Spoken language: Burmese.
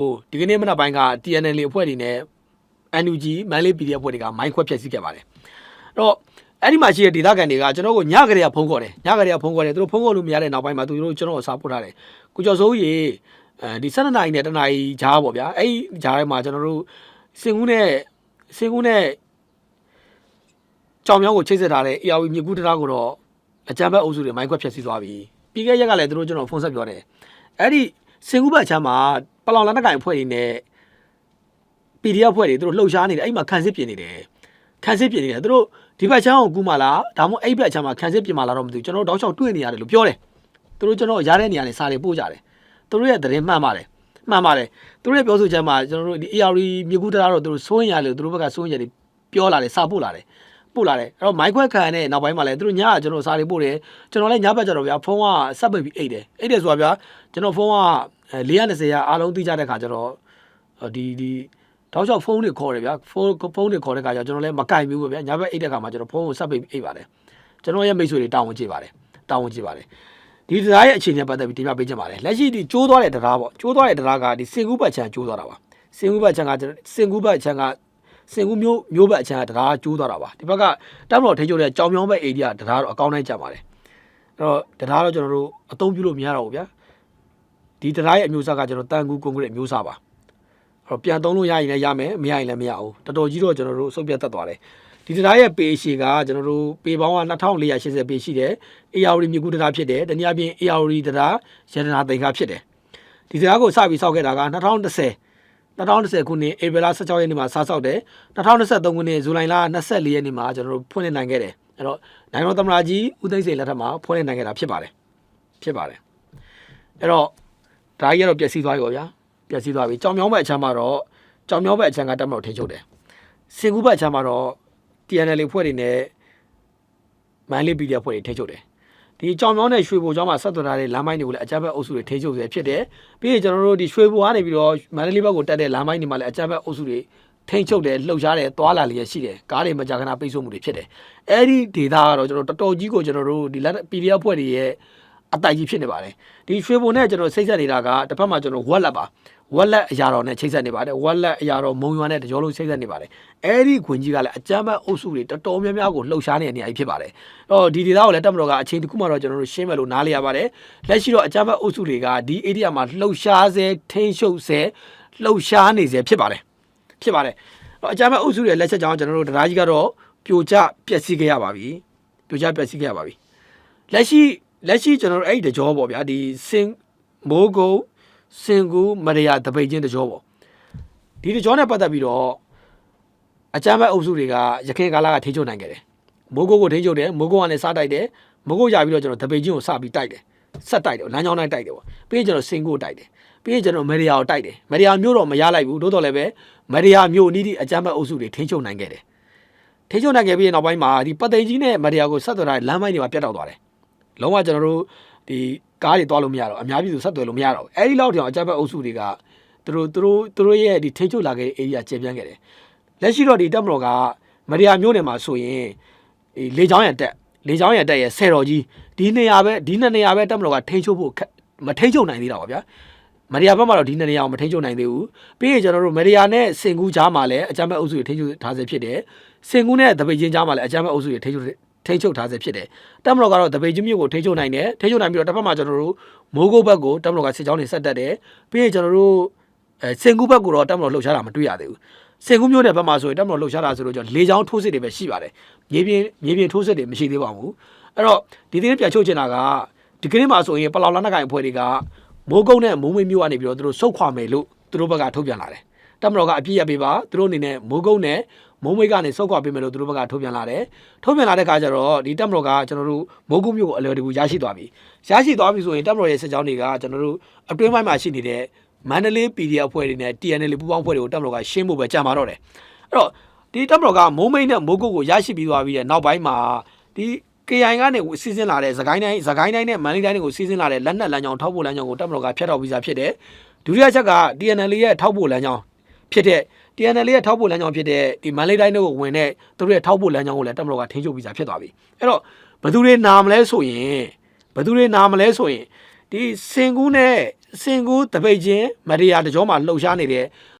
ဟိုဒီကနေ့မနက်ပိုင်းက TNL အဖွဲ့တွေနဲ့ NUG မန်လေး PDF အဖွဲ့တွေကမိုင်းခွဲဖျက်ဆီးခဲ့ပါတယ်အဲ့တော့အဲ့ဒီမှာရှိတဲ့ဒေသခံတွေကကျွန်တော်ကိုညကလေးကဖုန်းခေါ်တယ်ညကလေးကဖုန်းခေါ်တယ်သူတို့ဖုန်းခေါ်လို့မရတဲ့နောက်ပိုင်းမှာသူတို့ကျွန်တော်ကိုစာပို့ထားတယ်ကိုကျော်စိုးကြီးအဲဒီ12နာရီနဲ့တနာရီဂျားပေါ့ဗျာအဲ့ဒီဂျားထဲမှာကျွန်တော်တို့စင်ကူးနဲ့စင်ကူးနဲ့ကြောင်မြောင်းကိုချိတ်ဆက်ထားတဲ့ AR မြကူတရားကိုတော့အကြမ်းဖက်အုပ်စုတွေမိုင်းခွဲဖျက်ဆီးသွားပြီပြီးခဲ့ရက်ကလည်းသူတို့ကျွန်တော်ဖုန်းဆက်ပြောတယ်အဲ့ဒီစင်ကူးဘက်ချမ်းမှာ ပလောင်လက်နက်ကိုင်အဖွဲ့တွေနဲ့ PDF ဖွဲ့တွေသူတို့လှုပ်ရှားနေတယ်အဲ့မှာခံစစ်ပြင်နေတယ်ခံစစ်ပြင်နေတယ်သူတို့ဒီဘက်ချမ်းကိုကူးမှလားဒါမှမဟုတ်အဲ့ဘက်ချမ်းမှာခံစစ်ပြင်မှလားတော့မသိဘူးကျွန်တော်တို့တောက်လျှောက်တွေ့နေရတယ်လို့ပြောတယ်သူတို့ကျွန်တော်ရတဲ့နေရာနဲ့စာတွေပို့ကြတယ်သူတို့ရဲ့သတင်းမှန်ပါတယ်မှန်ပါတယ်သူတို့ရဲ့ပြောဆိုချက်မှာကျွန်တော်တို့ဒီ AR မြေကူးတရားတော့သူတို့စိုးရင်ရလို့သူတို့ဘက်ကစိုးရင်ရတယ်ပြောလာတယ်စာပို့လာတယ် ပို့လာတယ်အဲ့တော့မိုက်ခွက်ခံတဲ့နောက်ပိုင်းမှာလည်းသူတို့ညကကျွန်တော်စာတွေပို့တယ်ကျွန်တော်လည်းညဘက်ကျတော့ဗျာဖုန်းကဆက်ပိတ်ပြီးအိတ်တယ်အိတ်တယ်ဆိုတာဗျာကျွန်တော်ဖုန်းက420ရာအားလုံးသိကြတဲ့ခါကျတော့ဒီဒီတောက်လျှောက်ဖုန်းတွေခေါ်တယ်ဗျာဖုန်းဖုန်းတွေခေါ်တဲ့ခါကျကျွန်တော်လည်းမကင်ဘူးပဲဗျာညဘက်အိတ်တဲ့ခါမှာကျွန်တော်ဖုန်းကိုဆက်ပိတ်ပြီးအိတ်ပါတယ်ကျွန်တော်ရဲ့မိတ်ဆွေတွေတောင်းဝင်ကြည့်ပါတယ်တောင်းဝင်ကြည့်ပါတယ်ဒီတရားရဲ့အခြေအနေပတ်သက်ပြီးတင်ပြပေးချင်ပါတယ်လက်ရှိဒီကျိုးသွားတဲ့တရားပေါ့ကျိုးသွားတဲ့တရားကဒီစင်ကူးဘတ်ချန်ကျိုးသွားတာပါစင်ကူးဘတ်ချန်ကစင်ကူးဘတ်ချန်က စင်ကူးမျိုးမျိုးဘတ်ချန်ကတရားကျိုးသွားတာပါဒီဘက်ကတမ်းတော်ထိချုပ်တဲ့ကြောင်မြောင်းဘက်အိဒီကတရားတော့အကောင်းနိုင်ကြပါတယ်အဲ့တော့တရားတော့ကျွန်တော်တို့အသုံးပြုလို့မရတော့ဘူးဗျာဒီတရားရဲ့အမျိုးအစားကကျွန်တော်တန်ကူကွန်ကရစ်အမျိုးအစားပါအဲ့တော့ပြန်သုံးလို့ရရင်လည်းရမယ်မရရင်လည်းမရဘူးတော်တော်ကြီးတော့ကျွန်တော်တို့စုပ်ပြတ်တတ်သွားတယ်ဒီတရားရဲ့ပေရှည်ကကျွန်တော်တို့ပေပေါင်းက2480ပေရှိတယ် AR မြေကူတရားဖြစ်တယ်တနည်းအားဖြင့် AR တရားရတနာသိန်းခါဖြစ်တယ်ဒီတရားကိုစပြီးစောက်ခဲ့တာက2010 2010ခုနှစ်ဧပြီလ16ရက်နေ့မှာစဆောက်တယ်2023ခုနှစ်ဇူလိုင်လ24ရက်နေ့မှာကျွန်တော်တို့ဖွင့်လှစ်နိုင်ခဲ့တယ်အဲ့တော့နိုင်ငံတော်သမ္မတကြီးဦးသိန်းစိန်လက်ထက်မှာဖွင့်လှစ်နိုင်ခဲ့တာဖြစ်ပါတယ်ဖြစ်ပါတယ်အဲ့တော့ဒါကြီးကတော့ပျက်စီးသွားပြီပေါ့ဗျာပျက်စီးသွားပြီကြောင်မြောင်းဘက်အချမ်းမှာတော့ကြောင်မြောင်းဘက်အချမ်းကတက်မလို့ထိချုပ်တယ်စင်ကူးဘက်အချမ်းမှာတော့ TNL ဖွဲ့တွေနဲ့မန်လေး PDF ဖွဲ့တွေထိချုပ်တယ် ဒီကြောင်မြောင်းနဲ့ရွှေဘိုကျောင်းမှာဆက်သွယ်ထားတဲ့လမ်းမိုင်းတွေကိုလည်းအကြမ်းဖက်အုပ်စုတွေထိချုပ်စေဖြစ်တယ်ပြီးရင်ကျွန်တော်တို့ဒီရွှေဘိုကနေပြီးတော့မန္တလေးဘက်ကိုတက်တဲ့လမ်းမိုင်းတွေမှာလည်းအကြမ်းဖက်အုပ်စုတွေထိန်ချုပ်တယ်လှုပ်ရှားတယ်သွာလာလျက်ရှိတယ်ကားတွေမကြာခဏပိတ်ဆို့မှုတွေဖြစ်တယ်အဲ့ဒီဒေတာကတော့ကျွန်တော်တော်တော်ကြီးကိုကျွန်တော်တို့ဒီလက် PDF ဖွဲ့တွေရဲ့အတိုက်ကြီးဖြစ်နေပါတယ်ဒီရွှေဘုံနဲ့ကျွန်တော်စိတ်ဆက်နေတာကတစ်ဖက်မှာကျွန်တော်ဝက်လက်ပါ ဝက်လက်အရာတော်နဲ့ချိတ်ဆက်နေပါတယ်ဝက်လက်အရာတော်မုံရွာနဲ့တကြောလုံးချိတ်ဆက်နေပါတယ်အဲ့ဒီခွင်ကြီးကလည်းအကြမ်းဖက်အုပ်စုတွေတော်တော်များများကိုလှုပ်ရှားနေတဲ့နေရာကြီးဖြစ်ပါတယ်အဲ့တော့ဒီဒေသကိုလည်းတက်မတော်ကအချိန်တစ်ခုမှတော့ကျွန်တော်တို့ရှင်းမယ်လို့နားလည်ရပါတယ်လက်ရှိတော့အကြမ်းဖက်အုပ်စုတွေကဒီ area မှာလှုပ်ရှားစေထိန်းချုပ်စေလှုပ်ရှားနေစေဖြစ်ပါတယ်ဖြစ်ပါတယ်အဲ့တော့အကြမ်းဖက်အုပ်စုတွေလက်ချက်ကြောင့်ကျွန်တော်တို့တရားကြီးကတော့ပြိုကျပျက်စီးခဲ့ရပါပြီပြိုကျပျက်စီးခဲ့ရပါပြီလက်ရှိလက်ရှိကျွန်တော်တို့အဲ့ဒီတကြောပေါ့ဗျာဒီစင်မိုးကုတ် စင်ကူမရယာတပိတ်ချင်းတကြောပေါ့ဒီတကြောနဲ့ပတ်သက်ပြီးတော့အကြမ်းဖက်အုပ်စုတွေကရခိုင်ကာလကထိချုပ်နိုင်ခဲ့တယ်မိုးကုတ်ကိုထိချုပ်တယ်မိုးကုတ်ကနေစားတိုက်တယ်မိုးကုတ်ရပြီးတော့ကျွန်တော်တပိတ်ချင်းကိုစပြီးတိုက်တယ်ဆက်တိုက်တယ်လမ်းကြောင်းတိုင်းတိုက်တယ်ပေါ့ပြီးရင်ကျွန်တော်စင်ကူတိုက်တယ်ပြီးရင်ကျွန်တော်မရယာကိုတိုက်တယ်မရယာမျိုးတော့မရလိုက်ဘူးတိုးတော်လည်းပဲမရယာမျိုးနီးဒီအကြမ်းဖက်အုပ်စုတွေထိချုပ်နိုင်ခဲ့တယ်ထိချုပ်နိုင်ခဲ့ပြီးနောက်ပိုင်းမှာဒီပသိမ်ကြီးနဲ့မရယာကိုဆက်သွယ်ထားတဲ့လမ်းမိုင်းတွေမှာပြတ်တောက်သွားတယ်လုံးဝကျွန်တော်တို့ဒီ ကားတွေသွားလို့မရတော့အများပြည်သူဆက်သွယ်လို့မရတော့ဘူးအဲဒီလောက်တောင်အကြမ်းဖက်အုပ်စုတွေကသူတို့သူတို့သူတို့ရဲ့ဒီထိချုပ်လာခဲ့တဲ့ area ကျေပြန့်ခဲ့တယ်လက်ရှိတော့ဒီတက်မတော်ကမရယာမျိုးနယ်မှာဆိုရင်ဒီလေချောင်းရတက်လေချောင်းရတက်ရဲ့ဆယ်တော်ကြီးဒီနေရာပဲဒီနှစ်နေရာပဲတက်မတော်ကထိချုပ်ဖို့မထိချုပ်နိုင်သေးတာပါဗျာမရီယာဘက်မှာတော့ဒီနှစ်နေရာကိုမထိချုပ်နိုင်သေးဘူးပြီးရင်ကျွန်တော်တို့မရီယာနဲ့စင်ကူးကြားမှာလည်းအကြမ်းဖက်အုပ်စုတွေထိချုပ်ထားစေဖြစ်တယ်စင်ကူးနဲ့တပိတ်ချင်းကြားမှာလည်းအကြမ်းဖက်အုပ်စုတွေထိချုပ် ထိချုပ်ထားစေဖြစ်တယ်တက်မတော်ကတော့တပိတ်ချင်းမြို့ကိုထိချုပ်နိုင်တယ်ထိချုပ်နိုင်ပြီးတော့တစ်ဖက်မှာကျွန်တော်တို့မိုးကုတ်ဘက်ကိုတက်မတော်ကစစ်ကြောင်းတွေဆက်တက်တယ်ပြီးရင်ကျွန်တော်တို့အဲစင်ကူးဘက်ကိုတော့တက်မတော်လှုပ်ရှားတာမတွေ့ရသေးဘူးစင်ကူးမြို့နယ်ဘက်မှာဆိုရင်တက်မတော်လှုပ်ရှားတာဆိုတော့ကျွန်တော်လေချောင်းထိုးစစ်တွေပဲရှိပါတယ်မြေပြင်မြေပြင်ထိုးစစ်တွေမရှိသေးပါဘူးအဲ့တော့ဒီသတင်းပြန်ချုပ်ချင်တာကဒီကနေ့မှာဆိုရင်ပလောင်လက်နက်ကိုင်အဖွဲ့တွေကမိုးကုတ်နဲ့မုံမွေးမြို့ကနေပြီးတော့သူတို့စုတ်ခွာမယ်လို့သူတို့ဘက်ကထုတ်ပြန်လာတယ် တက်မတော်ကအပြည့်ရပေးပါသူတို့အနေနဲ့မိုးကုတ်နဲ့မုံမွေးကနေစုတ်ခွာပေးမယ်လို့သူတို့ဘက်ကထုတ်ပြန်လာတယ်ထုတ်ပြန်လာတဲ့အခါကျတော့ဒီတက်မတော်ကကျွန်တော်တို့မိုးကုတ်မြို့ကိုအလွယ်တကူရရှိသွားပြီရရှိသွားပြီဆိုရင်တက်မတော်ရဲ့စစ်ကြောင်းတွေကကျွန်တော်တို့အတွင်းပိုင်းမှာရှိနေတဲ့မန္တလေး PDF အဖွဲ့တွေနဲ့ TNL ပူးပေါင်းအဖွဲ့တွေကိုတက်မတော်ကရှင်းဖို့ပဲကြံပါတော့တယ်အဲ့တော့ဒီတက်မတော်ကမုံမိတ်နဲ့မိုးကုတ်ကိုရရှိပြီးသွားပြီးတဲ့နောက်ပိုင်းမှာဒီ KI ကနေစီစဉ်လာတဲ့သခိုင်းတိုင်းသခိုင်းတိုင်းနဲ့မန္တလေးတိုင်းတွေကိုစီစဉ်လာတဲ့လက်နက်လမ်းကြောင်းထောက်ပို့လမ်းကြောင်းကိုတပ်မတော်ကဖျက်တော်ပြီးသားဖြစ်တယ်ဒုတိယချက်က TNL ရဲ့ထောက်ပို့လမ်းကြောင်း ဖြစ်တဲ့ TNL ရဲ့ထောက်ပို့လမ်းကြောင်းဖြစ်တဲ့ဒီမန္တလေးတိုင်းတို့ကိုဝင်တဲ့သူတို့ရဲ့ထောက်ပို့လမ်းကြောင်းကိုလည်းတပ်မတော်ကထိန်းချုပ်ပြီးသားဖြစ်သွားပြီအဲ့တော့ဘယ်သူတွေနာမလဲဆိုရင်ဘယ်သူတွေနာမလဲဆိုရင်ဒီစင်ကူးနဲ့စင်ကူတပိတ်ချင်းမရိယာတကြောမှာလှုပ်ရှားနေတဲ့